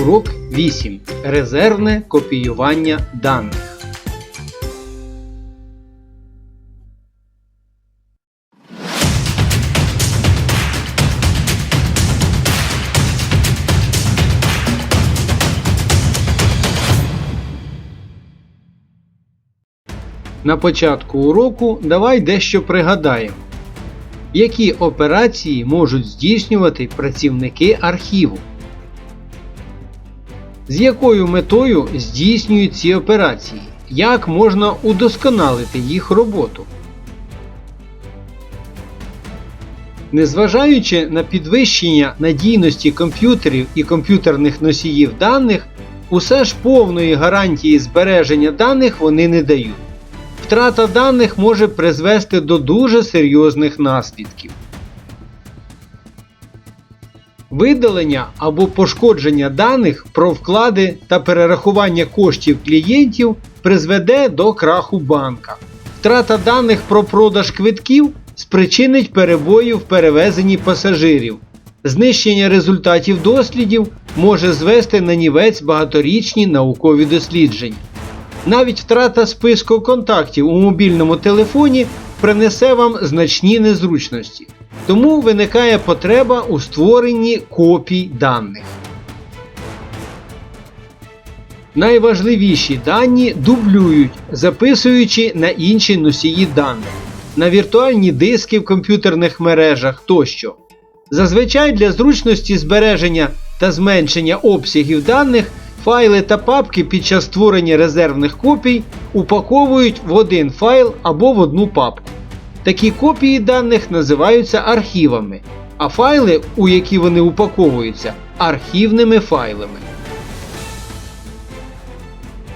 Урок 8. Резервне копіювання даних. На початку уроку давай дещо пригадаємо. Які операції можуть здійснювати працівники архіву? З якою метою здійснюють ці операції? Як можна удосконалити їх роботу? Незважаючи на підвищення надійності комп'ютерів і комп'ютерних носіїв даних, усе ж повної гарантії збереження даних вони не дають. Втрата даних може призвести до дуже серйозних наслідків. Видалення або пошкодження даних про вклади та перерахування коштів клієнтів призведе до краху банка. Втрата даних про продаж квитків спричинить перебої в перевезенні пасажирів. Знищення результатів дослідів може звести на нівець багаторічні наукові дослідження. Навіть втрата списку контактів у мобільному телефоні принесе вам значні незручності. Тому виникає потреба у створенні копій даних. Найважливіші дані дублюють, записуючи на інші носії даних, на віртуальні диски в комп'ютерних мережах тощо. Зазвичай для зручності збереження та зменшення обсягів даних файли та папки під час створення резервних копій упаковують в один файл або в одну папку. Такі копії даних називаються архівами, а файли, у які вони упаковуються, архівними файлами.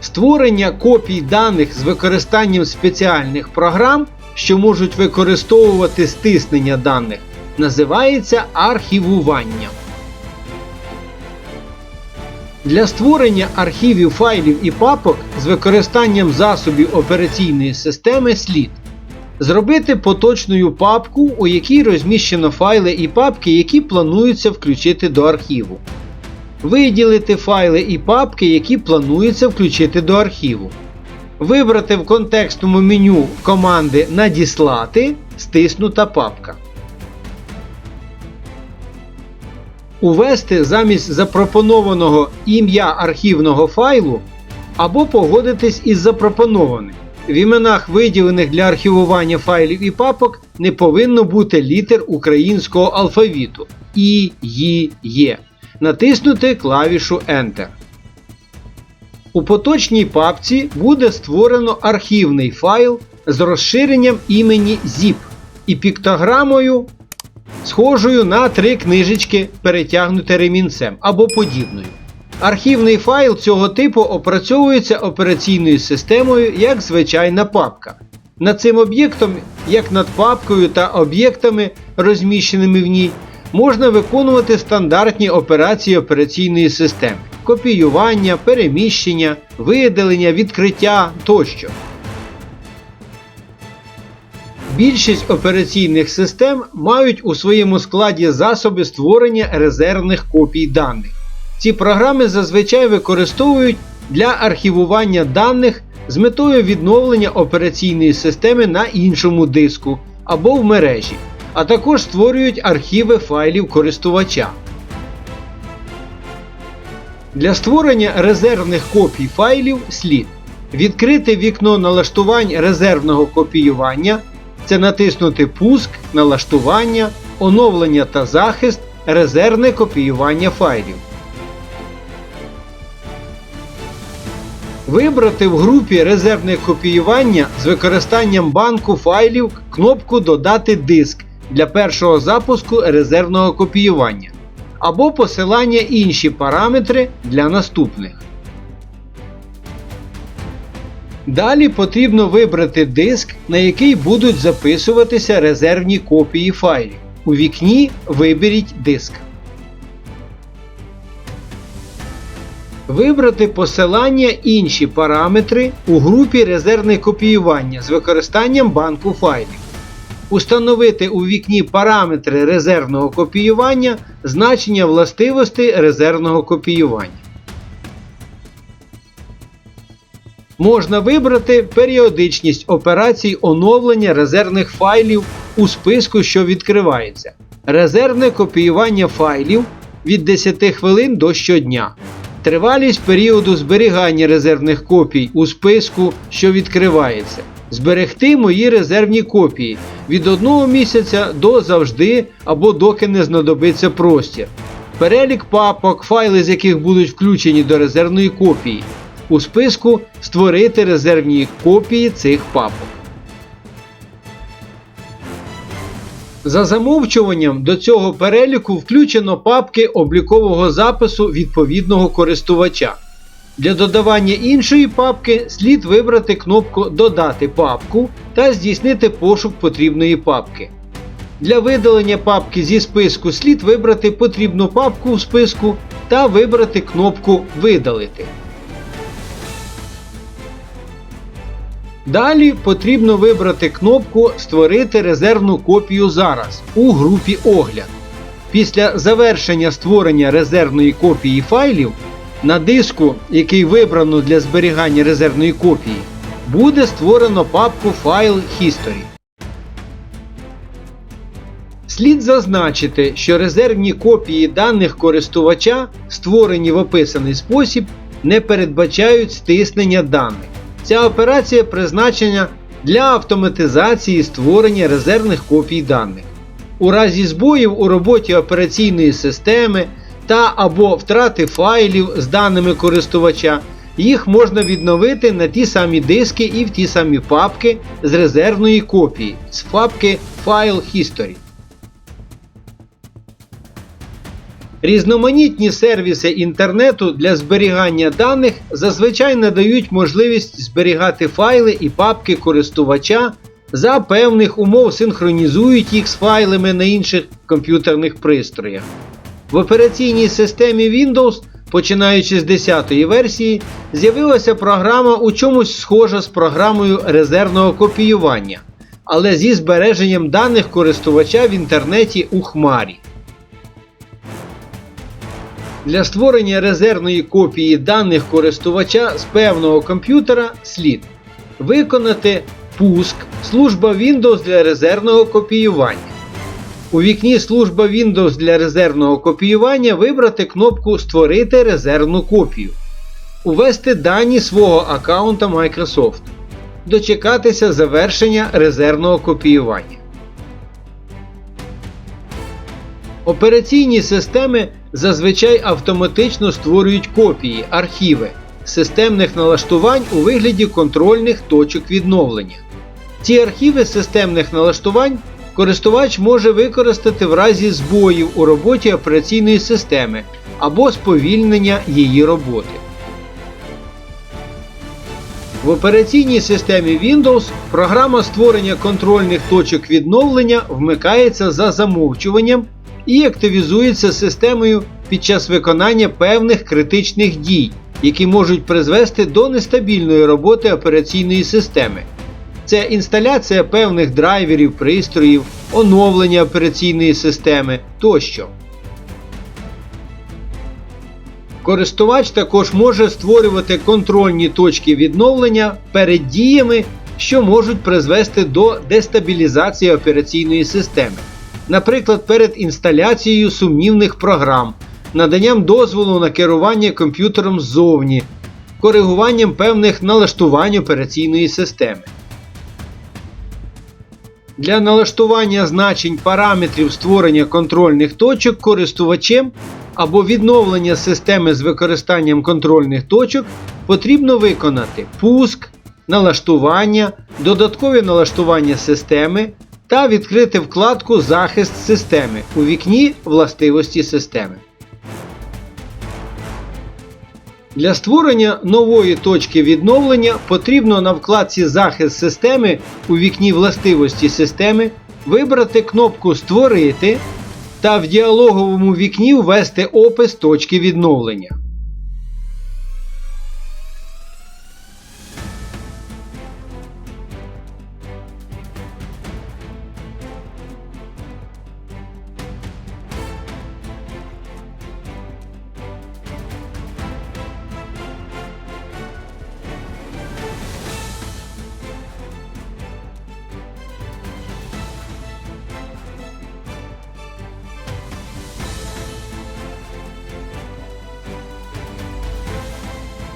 Створення копій даних з використанням спеціальних програм, що можуть використовувати стиснення даних, називається архівуванням. Для створення архівів файлів і папок з використанням засобів операційної системи слід зробити поточною папку, у якій розміщено файли і папки, які плануються включити до архіву. Виділити файли і папки, які планується включити до архіву. Вибрати в контекстному меню команди Надіслати стиснута папка. Увести замість запропонованого ім'я архівного файлу або погодитись із запропонованим. В іменах, виділених для архівування файлів і папок, не повинно бути літер українського алфавіту І, Ї, Є. Натиснути клавішу Enter. У поточній папці буде створено архівний файл з розширенням імені ZIP і піктограмою схожою на три книжечки, перетягнуте ремінцем або подібною. Архівний файл цього типу опрацьовується операційною системою як звичайна папка. Над цим об'єктом, як над папкою та об'єктами, розміщеними в ній, можна виконувати стандартні операції операційної системи: копіювання, переміщення, видалення, відкриття тощо. Більшість операційних систем мають у своєму складі засоби створення резервних копій даних. Ці програми зазвичай використовують для архівування даних з метою відновлення операційної системи на іншому диску або в мережі, а також створюють архіви файлів користувача. Для створення резервних копій файлів слід відкрити вікно налаштувань резервного копіювання це натиснути Пуск, налаштування, оновлення та захист, резервне копіювання файлів. Вибрати в групі резервне копіювання з використанням банку файлів кнопку Додати диск для першого запуску резервного копіювання або посилання інші параметри для наступних. Далі потрібно вибрати диск, на який будуть записуватися резервні копії файлів. У вікні виберіть диск. Вибрати посилання інші параметри у групі резервне копіювання з використанням банку файлів. Установити у вікні параметри резервного копіювання, значення властивостей резервного копіювання. Можна вибрати періодичність операцій оновлення резервних файлів у списку, що відкривається. Резервне копіювання файлів від 10 хвилин до щодня. Тривалість періоду зберігання резервних копій у списку, що відкривається. Зберегти мої резервні копії від 1 місяця до завжди або доки не знадобиться простір. Перелік папок, файли з яких будуть включені до резервної копії. У списку створити резервні копії цих папок. За замовчуванням до цього переліку включено папки облікового запису відповідного користувача. Для додавання іншої папки слід вибрати кнопку Додати папку та здійснити пошук потрібної папки. Для видалення папки зі списку слід вибрати потрібну папку в списку та вибрати кнопку Видалити. Далі потрібно вибрати кнопку Створити резервну копію зараз у групі Огляд. Після завершення створення резервної копії файлів на диску, який вибрано для зберігання резервної копії, буде створено папку File History. Слід зазначити, що резервні копії даних користувача, створені в описаний спосіб, не передбачають стиснення даних. Ця операція призначена для автоматизації створення резервних копій даних. У разі збоїв у роботі операційної системи та або втрати файлів з даними користувача, їх можна відновити на ті самі диски і в ті самі папки з резервної копії з папки File History. Різноманітні сервіси інтернету для зберігання даних зазвичай надають можливість зберігати файли і папки користувача за певних умов синхронізують їх з файлами на інших комп'ютерних пристроях. В операційній системі Windows, починаючи з 10-ї версії, з'явилася програма у чомусь схожа з програмою резервного копіювання, але зі збереженням даних користувача в інтернеті у Хмарі. Для створення резервної копії даних користувача з певного комп'ютера слід виконати пуск служба Windows для резервного копіювання. У вікні Служба Windows для резервного копіювання вибрати кнопку Створити резервну копію. Увести дані свого аккаунта Microsoft. Дочекатися завершення резервного копіювання. Операційні системи зазвичай автоматично створюють копії, архіви системних налаштувань у вигляді контрольних точок відновлення. Ці архіви системних налаштувань користувач може використати в разі збоїв у роботі операційної системи або сповільнення її роботи. В операційній системі Windows програма створення контрольних точок відновлення вмикається за замовчуванням і активізується системою під час виконання певних критичних дій, які можуть призвести до нестабільної роботи операційної системи. Це інсталяція певних драйверів, пристроїв, оновлення операційної системи тощо. Користувач також може створювати контрольні точки відновлення перед діями, що можуть призвести до дестабілізації операційної системи наприклад, перед інсталяцією сумнівних програм, наданням дозволу на керування комп'ютером ззовні, коригуванням певних налаштувань операційної системи. Для налаштування значень параметрів створення контрольних точок користувачем або відновлення системи з використанням контрольних точок потрібно виконати пуск, налаштування, додаткові налаштування системи, та відкрити вкладку Захист системи у вікні Властивості системи. Для створення нової точки відновлення потрібно на вкладці Захист системи у вікні Властивості системи вибрати кнопку Створити та в діалоговому вікні ввести опис точки відновлення.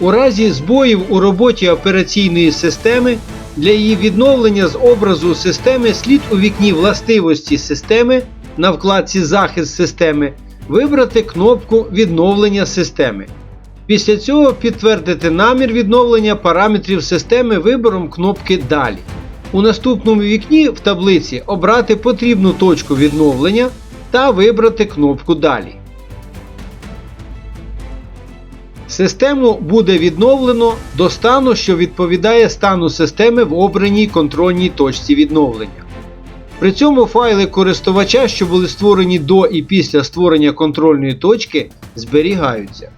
У разі збоїв у роботі операційної системи для її відновлення з образу системи слід у вікні властивості системи на вкладці Захист системи вибрати кнопку Відновлення системи. Після цього підтвердити намір відновлення параметрів системи вибором кнопки Далі. У наступному вікні в таблиці обрати потрібну точку відновлення та вибрати кнопку Далі. Систему буде відновлено до стану, що відповідає стану системи в обраній контрольній точці відновлення. При цьому файли користувача, що були створені до і після створення контрольної точки, зберігаються.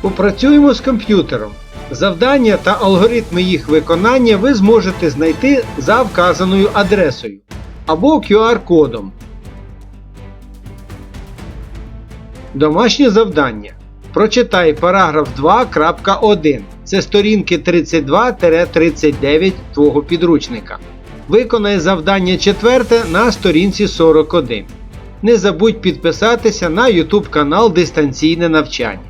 Попрацюємо з комп'ютером. Завдання та алгоритми їх виконання ви зможете знайти за вказаною адресою або QR-кодом. Домашнє завдання. Прочитай параграф 2.1. Це сторінки 32-39 твого підручника. Виконай завдання четверте на сторінці 41. Не забудь підписатися на YouTube канал Дистанційне навчання.